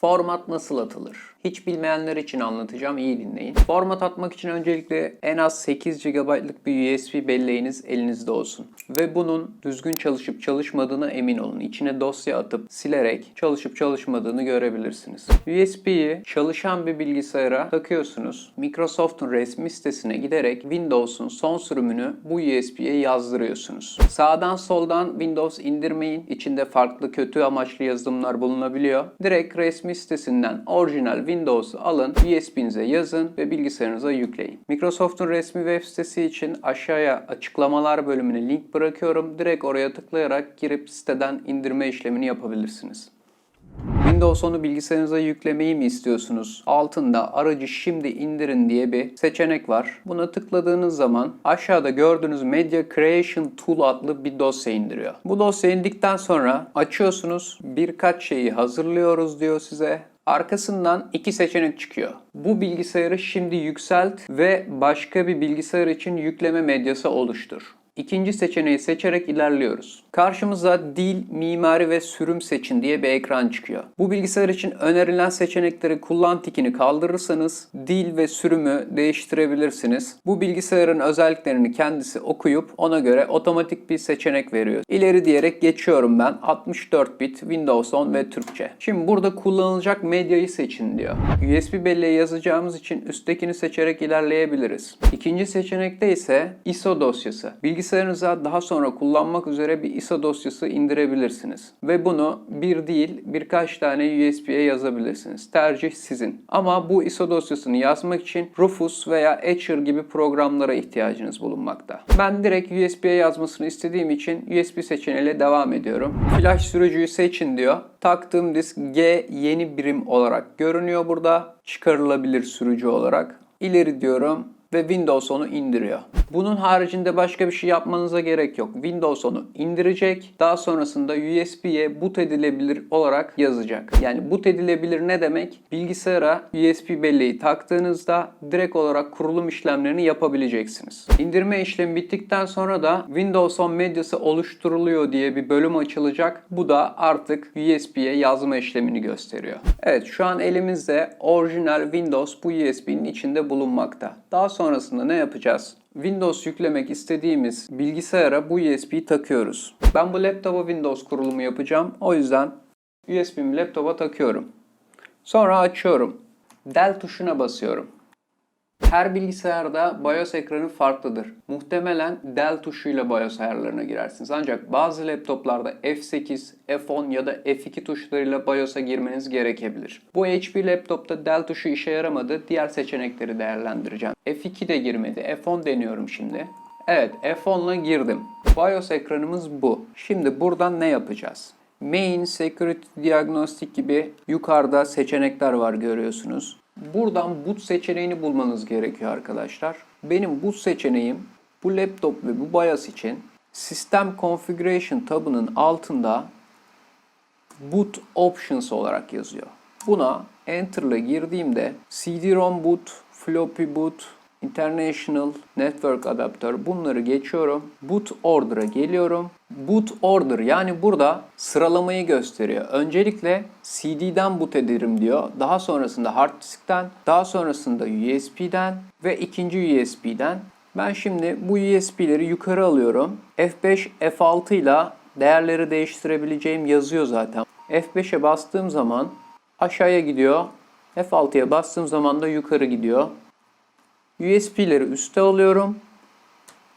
Format nasıl atılır? Hiç bilmeyenler için anlatacağım, iyi dinleyin. Format atmak için öncelikle en az 8 GB'lık bir USB belleğiniz elinizde olsun. Ve bunun düzgün çalışıp çalışmadığına emin olun. İçine dosya atıp silerek çalışıp çalışmadığını görebilirsiniz. USB'yi çalışan bir bilgisayara takıyorsunuz. Microsoft'un resmi sitesine giderek Windows'un son sürümünü bu USB'ye yazdırıyorsunuz. Sağdan soldan Windows indirmeyin. İçinde farklı kötü amaçlı yazılımlar bulunabiliyor. Direkt resmi sitesinden orijinal Windows'u alın, USB'nize yazın ve bilgisayarınıza yükleyin. Microsoft'un resmi web sitesi için aşağıya açıklamalar bölümüne link bırakıyorum. Direkt oraya tıklayarak girip siteden indirme işlemini yapabilirsiniz. Windows 10'u bilgisayarınıza yüklemeyi mi istiyorsunuz? Altında aracı şimdi indirin diye bir seçenek var. Buna tıkladığınız zaman aşağıda gördüğünüz Media Creation Tool adlı bir dosya indiriyor. Bu dosya indikten sonra açıyorsunuz. Birkaç şeyi hazırlıyoruz diyor size. Arkasından iki seçenek çıkıyor. Bu bilgisayarı şimdi yükselt ve başka bir bilgisayar için yükleme medyası oluştur. İkinci seçeneği seçerek ilerliyoruz. Karşımıza dil, mimari ve sürüm seçin diye bir ekran çıkıyor. Bu bilgisayar için önerilen seçenekleri kullan tikini kaldırırsanız dil ve sürümü değiştirebilirsiniz. Bu bilgisayarın özelliklerini kendisi okuyup ona göre otomatik bir seçenek veriyor. İleri diyerek geçiyorum ben. 64 bit, Windows 10 ve Türkçe. Şimdi burada kullanılacak medyayı seçin diyor. USB belleği yazacağımız için üsttekini seçerek ilerleyebiliriz. İkinci seçenekte ise ISO dosyası. Bilgisayarınıza daha sonra kullanmak üzere bir ISO dosyası indirebilirsiniz. Ve bunu bir değil birkaç tane USB'ye yazabilirsiniz. Tercih sizin. Ama bu ISO dosyasını yazmak için Rufus veya Etcher gibi programlara ihtiyacınız bulunmakta. Ben direkt USB'ye yazmasını istediğim için USB seçeneğiyle devam ediyorum. Flash sürücüyü seçin diyor. Taktığım disk G yeni birim olarak görünüyor burada. Çıkarılabilir sürücü olarak. İleri diyorum ve Windows onu indiriyor. Bunun haricinde başka bir şey yapmanıza gerek yok. Windows onu indirecek. Daha sonrasında USB'ye boot edilebilir olarak yazacak. Yani boot edilebilir ne demek? Bilgisayara USB belleği taktığınızda direkt olarak kurulum işlemlerini yapabileceksiniz. İndirme işlemi bittikten sonra da Windows 10 medyası oluşturuluyor diye bir bölüm açılacak. Bu da artık USB'ye yazma işlemini gösteriyor. Evet şu an elimizde orijinal Windows bu USB'nin içinde bulunmakta. Daha sonrasında ne yapacağız? Windows yüklemek istediğimiz bilgisayara bu USB'yi takıyoruz. Ben bu laptopa Windows kurulumu yapacağım. O yüzden USB'mi laptopa takıyorum. Sonra açıyorum. Del tuşuna basıyorum. Her bilgisayarda BIOS ekranı farklıdır. Muhtemelen del tuşuyla BIOS ayarlarına girersiniz. Ancak bazı laptoplarda F8, F10 ya da F2 tuşlarıyla BIOS'a girmeniz gerekebilir. Bu HP laptopta del tuşu işe yaramadı. Diğer seçenekleri değerlendireceğim. F2 de girmedi. F10 deniyorum şimdi. Evet F10'la girdim. BIOS ekranımız bu. Şimdi buradan ne yapacağız? Main, Security Diagnostic gibi yukarıda seçenekler var görüyorsunuz. Buradan boot seçeneğini bulmanız gerekiyor arkadaşlar. Benim boot seçeneğim bu laptop ve bu BIOS için System Configuration tabının altında Boot Options olarak yazıyor. Buna Enter ile girdiğimde CD-ROM boot, floppy boot, International Network Adapter bunları geçiyorum. Boot Order'a geliyorum. Boot Order yani burada sıralamayı gösteriyor. Öncelikle CD'den boot ederim diyor. Daha sonrasında hard diskten, daha sonrasında USB'den ve ikinci USB'den. Ben şimdi bu USB'leri yukarı alıyorum. F5, F6 ile değerleri değiştirebileceğim yazıyor zaten. F5'e bastığım zaman aşağıya gidiyor. F6'ya bastığım zaman da yukarı gidiyor. USB'leri üste alıyorum.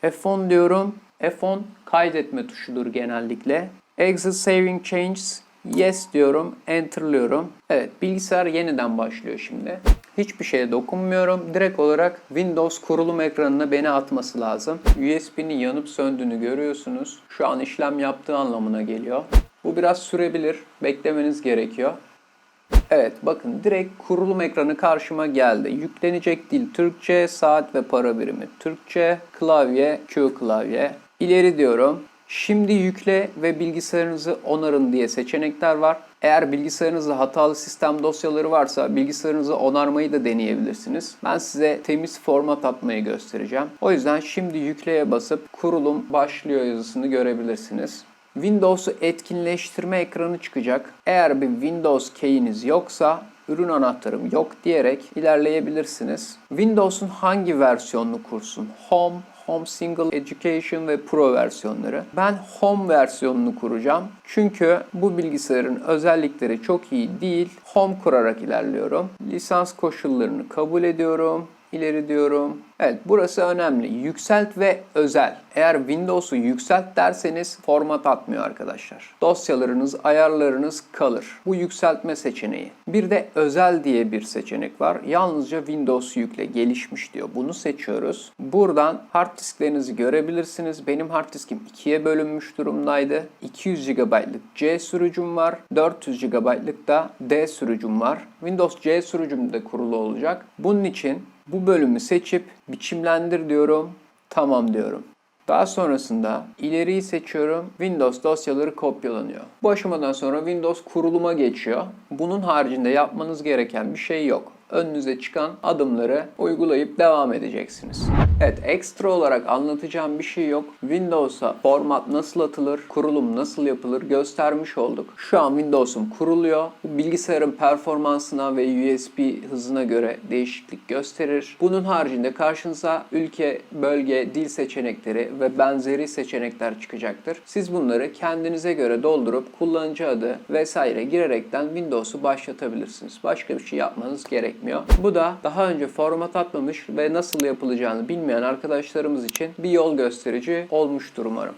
F10 diyorum. F10 kaydetme tuşudur genellikle. Exit Saving Changes Yes diyorum. Enter'lıyorum. Evet bilgisayar yeniden başlıyor şimdi. Hiçbir şeye dokunmuyorum. Direkt olarak Windows kurulum ekranına beni atması lazım. USB'nin yanıp söndüğünü görüyorsunuz. Şu an işlem yaptığı anlamına geliyor. Bu biraz sürebilir. Beklemeniz gerekiyor. Evet bakın direkt kurulum ekranı karşıma geldi. Yüklenecek dil Türkçe, saat ve para birimi Türkçe, klavye, Q klavye. İleri diyorum. Şimdi yükle ve bilgisayarınızı onarın diye seçenekler var. Eğer bilgisayarınızda hatalı sistem dosyaları varsa bilgisayarınızı onarmayı da deneyebilirsiniz. Ben size temiz format atmayı göstereceğim. O yüzden şimdi yükleye basıp kurulum başlıyor yazısını görebilirsiniz. Windows'u etkinleştirme ekranı çıkacak. Eğer bir Windows key'iniz yoksa ürün anahtarım yok diyerek ilerleyebilirsiniz. Windows'un hangi versiyonunu kursun? Home, Home Single Education ve Pro versiyonları. Ben Home versiyonunu kuracağım. Çünkü bu bilgisayarın özellikleri çok iyi değil. Home kurarak ilerliyorum. Lisans koşullarını kabul ediyorum. İleri diyorum. Evet burası önemli. Yükselt ve özel. Eğer Windows'u yükselt derseniz format atmıyor arkadaşlar. Dosyalarınız, ayarlarınız kalır. Bu yükseltme seçeneği. Bir de özel diye bir seçenek var. Yalnızca Windows yükle gelişmiş diyor. Bunu seçiyoruz. Buradan hard disklerinizi görebilirsiniz. Benim hard diskim ikiye bölünmüş durumdaydı. 200 GB'lık C sürücüm var. 400 GB'lık da D sürücüm var. Windows C sürücüm de kurulu olacak. Bunun için bu bölümü seçip biçimlendir diyorum. Tamam diyorum. Daha sonrasında ileriyi seçiyorum. Windows dosyaları kopyalanıyor. Bu aşamadan sonra Windows kuruluma geçiyor. Bunun haricinde yapmanız gereken bir şey yok. Önünüze çıkan adımları uygulayıp devam edeceksiniz. Evet ekstra olarak anlatacağım bir şey yok. Windows'a format nasıl atılır, kurulum nasıl yapılır göstermiş olduk. Şu an Windows'um kuruluyor. Bu bilgisayarın performansına ve USB hızına göre değişiklik gösterir. Bunun haricinde karşınıza ülke, bölge, dil seçenekleri ve benzeri seçenekler çıkacaktır. Siz bunları kendinize göre doldurup kullanıcı adı vesaire girerekten Windows'u başlatabilirsiniz. Başka bir şey yapmanız gerekmiyor. Bu da daha önce format atmamış ve nasıl yapılacağını bilmeyen arkadaşlarımız için bir yol gösterici olmuştur umarım.